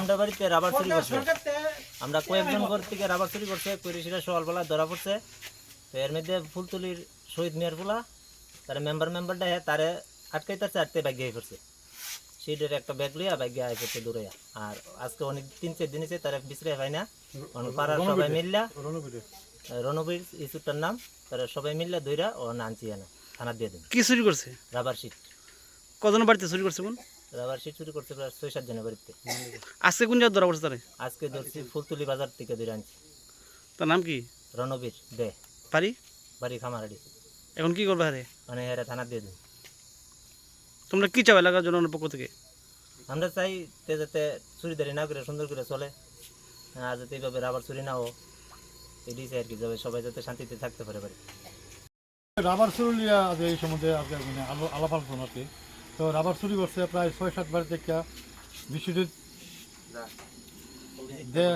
আমরা বাড়িতে রাবার চুরি করছে। আমরা কয়েকজন ঘর থেকে রাবার চুরি করছে করে সেটা সকালবেলা ধরা পড়ছে। তো এর মধ্যে ফুলতুলির শহীদ মিয়ার ফুলা তার মেম্বার মেম্বারটা হ্যাঁ তারে আটকাইতে চারটে ব্যাগ গিয়ে করছে। সিটের একটা ব্যাগ লইয়া ব্যাগ গিয়ে করছে দূরে। আর আজকে অনেক তিন চার দিন তারা বিশ্রে হয় না। অনেক পাড়ার সবাই মিললা। রণবীর ইস্যুটার নাম তারা সবাই মিললা দইরা ও আনছি না থানা দিয়ে দিন। কি চুরি করছে? রাবার শিট কজন বাড়িতে চুরি করছে বোন? রাবার শিট চুরি করছে প্রায় ছয় সাত জনের বাড়িতে। আজকে কোন জায়গায় ধরা পড়ছে তারে? আজকে ধরছি ফুলতুলি বাজার থেকে ধরে আনছি। তার নাম কি? রণবীর দে। পারি বাড়ি খামারাড়ি। এখন কি করবে আরে মানে এরা থানা দিয়ে দিন। তোমরা কি চাও এলাকার জন্য পক্ষ থেকে? আমরা চাই তে যাতে চুরিদারি না করে সুন্দর করে চলে। আর যাতে এইভাবে রাবার চুরি না হোক এটাই চাই আর কি যাবে সবাই যাতে শান্তিতে থাকতে পারে বাড়ি রাবার আজ এই সম্বন্ধে আজকে মানে আলাপ আলোচনা আর কি তো রাবার চুরি করছে প্রায় ছয় সাত বাড়ি থেকে বিশ্বজিৎ দে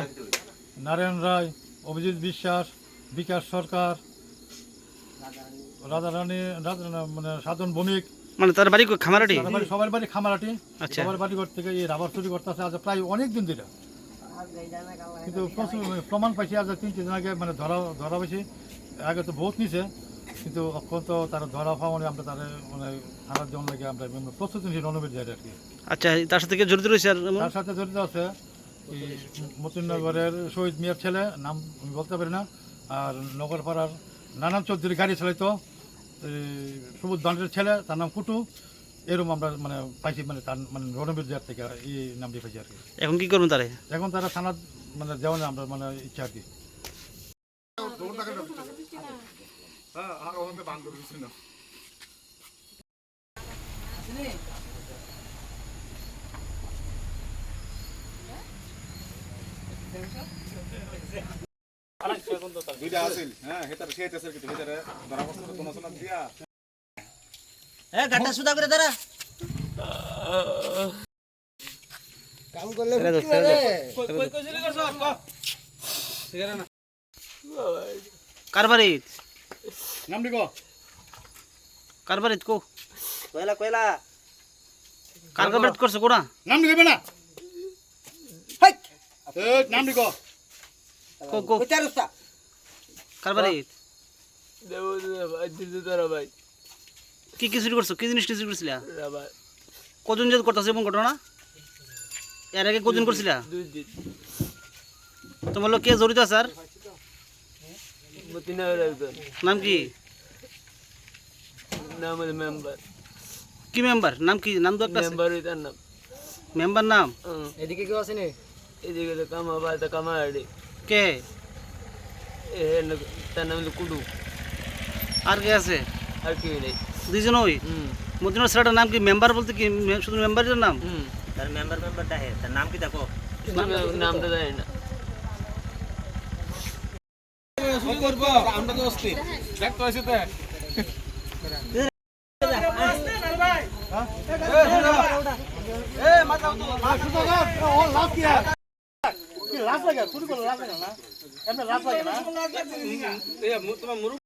নারায়ণ রায় অভিজিৎ বিশ্বাস বিকাশ সরকার রাধারানী রাধা মানে সাধন বণিক মানে তার বাড়ি খামারাটি? সবার বাড়ি খামারাটি। আচ্ছা। সবার বাড়ি ঘর থেকে এই রাবার চুরি করতে আছে আজ প্রায় অনেক দিন ধরে। কিন্তু প্রমাণ পাইছি আজ তিন চার দিন আগে মানে ধরা ধরা পাইছি। আগে তো বহুত নিছে কিন্তু অক্ষত তারা ধরা পাওয়া মানে আমরা তারা মানে থানার জন্য লাগে আমরা মানে প্রস্তুত নিয়েছি রণবীর যাই আর কি। আচ্ছা তার সাথে কে জড়িত রয়েছে আর তার সাথে জড়িত আছে মতিনগরের শহীদ মিয়ার ছেলে নাম আমি বলতে পারি না আর নগরপাড়ার নানান চৌধুরী গাড়ি চালাইতো। এই সবুজ দান্ডের ছেলে তার নাম কুটু। এরকম আমরা মানে পাইছি মানে তার মানে রণবীর জার থেকে এই নামটি পাইছি আর কি। এখন কি করবেন তারে? এখন তারা থানা মানে যাওয়া না আমরা মানে ইচ্ছা আর কি। দুইটা আছিল হ্যাঁ হেতার সে হেতারে ধরা পড়ছে তো দিয়া। এ গাটা সুদা করে দাঁড়া। কার বাড়ি? নাম লিখো। কার বাড়ি কো? কয়লা কয়লা? কার কার বাড়ি করছে কোনা? নাম লিখবে না। এই, নাম লিখো। কো কো। কার বাড়ি? কি কি চুরি করছ? কি জিনিস কি চুরি করছিলা? কজন যে করতেছে এমন ঘটনা? এর আগে কজন করছিলা? তোমার লোক কে জড়িত আছে আর? নাম কি? নাম মেম্বার। কি মেম্বার? নাম কি? নাম তো একটা। মেম্বার তার নাম। মেম্বার নাম? এদিকে কেউ আসেনি এদিকে তো কামা বাড়িতে কামাড়ি কে? তার নাম কুডু। আর কে আছে? আর কেউ নেই। দুইজন ওই? হুম। মদিনার ছেলেটার নাম কি? মেম্বার বলতে কি? শুধু মেম্বারের নাম? হুম। তার মেম্বার মেম্বারটা হে তার নাম কি দেখো? নামটা জানি না। লাভ লাগে চুরি করলে লাভ লাগে না? এমনি লাভ লাগে না?